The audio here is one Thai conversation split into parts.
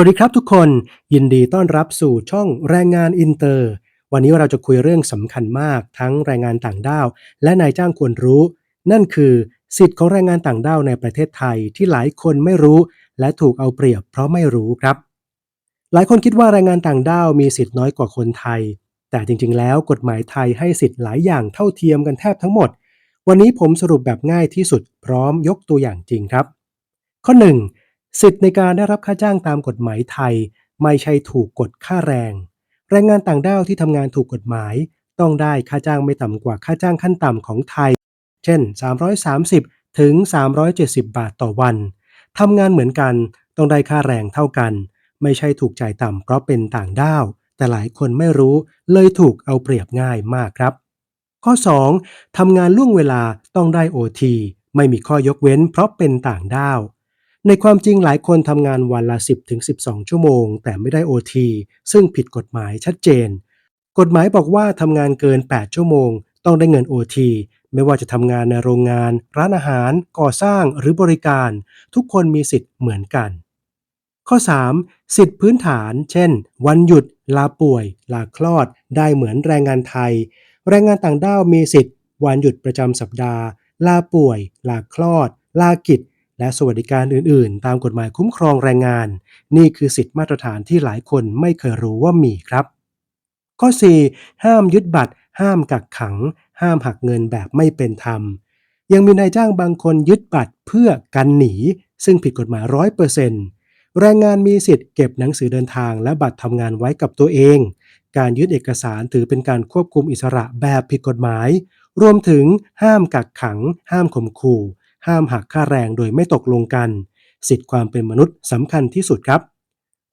วัสดีครับทุกคนยินดีต้อนรับสู่ช่องแรงงานอินเตอร์ วันนี้เราจะคุยเรื่องสำคัญมากทั้งแรงงานต่างด้าว และนายจ้างควรรู้ นั่นคือสิทธิ์ของแรงงานต่างด้าวในประเทศไทยที่หลายคนไม่รู้ และถูกเอาเปรียบเพราะไม่รู้ครับ หลายคนคิดว่าแรงงานต่างด้าวมีสิทธิ์น้อยกว่าคนไทย แต่จริงๆ แล้วกฎหมายไทยให้สิทธิ์หลายอย่างเท่าเทียมกันแทบทั้งหมด วันนี้ผมสรุปแบบง่ายที่สุดพร้อมยกตัวอย่างจริงครับ ข้อ 1. สิทธิ์ในการได้รับค่าจ้างตามกฎหมายไทย ไม่ใช่ถูกกดค่าแรง แรงงานต่างด้าวที่ทำงานถูกกฎหมาย ต้องได้ค่าจ้างไม่ต่ำกว่าค่าจ้างขั้นต่ำของไทย เช่น 330 ถึง 370 บาทต่อวันทำงานเหมือนกันต้องได้ค่าแรงเท่ากัน ไม่ใช่ถูกจ่ายต่ำเพราะเป็นต่างด้าว แต่หลายคนไม่รู้เลยถูกเอาเปรียบง่ายมากครับ ข้อ 2. ทำงานล่วงเวลาต้องได้ OT ไม่มีข้อยกเว้นเพราะเป็นต่างด้าว ในความจริงหลายคนทำงานวันละ 10-12 ชั่วโมง แต่ไม่ได้ OT ซึ่งผิดกฎหมายชัดเจน กฎหมายบอกว่าทำงานเกิน 8 ชั่วโมง ต้องได้เงิน OT ไม่ว่าจะทำงานในโรงงาน ร้านอาหาร ก่อสร้างหรือบริการ ทุกคนมีสิทธิ์เหมือนกัน ข้อ 3. สิทธิพื้นฐาน เช่น วันหยุด ลาป่วย ลาคลอด ได้เหมือนแรงงานไทย แรงงานต่างด้าวมีสิทธิ์ วันหยุดประจำสัปดาห์ ลาป่วย ลาคลอด ลากิจ และสวัสดิการอื่น ๆ ตามกฎหมายคุ้มครองแรงงาน นี่คือสิทธิมาตรฐานที่หลายคนไม่เคยรู้ว่ามีครับ ข้อ 4. ห้ามยึดบัตร ห้ามกักขัง ห้ามหักเงินแบบไม่เป็นธรรม ยังมีนายจ้างบางคนยึดบัตรเพื่อกันหนี ซึ่งผิดกฎหมายร้อยเปอร์เซ็นต์แรงงานมีสิทธิ์เก็บหนังสือเดินทางและบัตรทำงานไว้กับตัวเอง การยึดเอกสารถือเป็นการควบคุมอิสระแบบผิดกฎหมาย รวมถึงห้ามกักขัง ห้ามข่มขู่ ห้ามหักค่าแรงโดยไม่ตกลงกัน สิทธิความเป็นมนุษย์สำคัญที่สุดครับ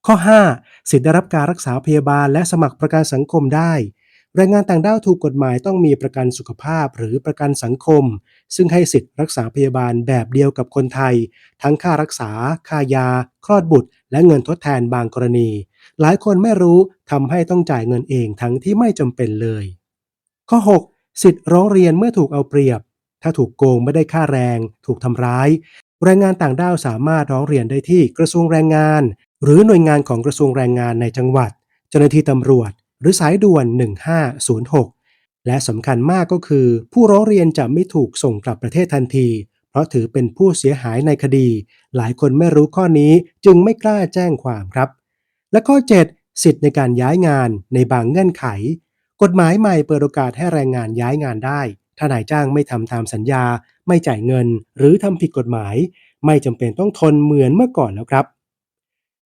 ข้อ 5. สิทธิได้รับการรักษาพยาบาลและสมัครประกันสังคมได้แรงงานต่างด้าวถูกกฎหมายต้องมีประกันสุขภาพหรือประกันสังคม ซึ่งให้สิทธิรักษาพยาบาลแบบเดียวกับคนไทย ทั้งค่ารักษา ค่ายา คลอดบุตร และเงินทดแทนบางกรณี หลายคนไม่รู้ทำให้ต้องจ่ายเงินเองทั้งที่ไม่จำเป็นเลย ข้อ 6. สิทธิร้องเรียนเมื่อถูกเอาเปรียบ ถ้าถูกโกงไม่ได้ค่าแรง ถูกทำร้าย แรงงานต่างด้าวสามารถร้องเรียนได้ที่กระทรวงแรงงาน หรือหน่วยงานของกระทรวงแรงงานในจังหวัด เจ้าหน้าที่ตำรวจ หรือสายด่วน 1506 และสำคัญมากก็คือ ผู้ร้องเรียนจะไม่ถูกส่งกลับประเทศทันที เพราะถือเป็นผู้เสียหายในคดี หลายคนไม่รู้ข้อนี้จึงไม่กล้าแจ้งความครับ และข้อ 7 สิทธิ์ในการย้ายงานในบางเงื่อนไข กฎหมายใหม่เปิดโอกาสให้แรงงานย้ายงานได้ ถ้านายจ้างไม่ทำตามสัญญา ไม่จ่ายเงิน หรือทำผิดกฎหมาย ไม่จำเป็นต้องทนเหมือนเมื่อก่อนแล้วครับ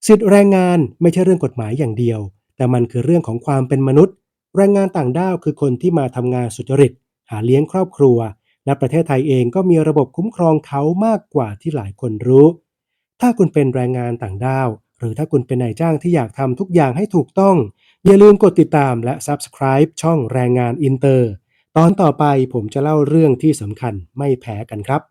สิทธิแรงงานไม่ใช่เรื่องกฎหมายอย่างเดียว แต่มันคือเรื่องของความเป็นมนุษย์ แรงงานต่างด้าวคือคนที่มาทำงานสุจริต หาเลี้ยงครอบครัว และประเทศไทยเองก็มีระบบคุ้มครองเขามากกว่าที่หลายคนรู้ ถ้าคุณเป็นแรงงานต่างด้าว หรือถ้าคุณเป็นนายจ้างที่อยากทำทุกอย่างให้ถูกต้อง อย่าลืมกดติดตามและ Subscribe ช่องแรงงานอินเตอร์ ตอนต่อไปผมจะเล่าเรื่องที่สำคัญไม่แพ้กันครับ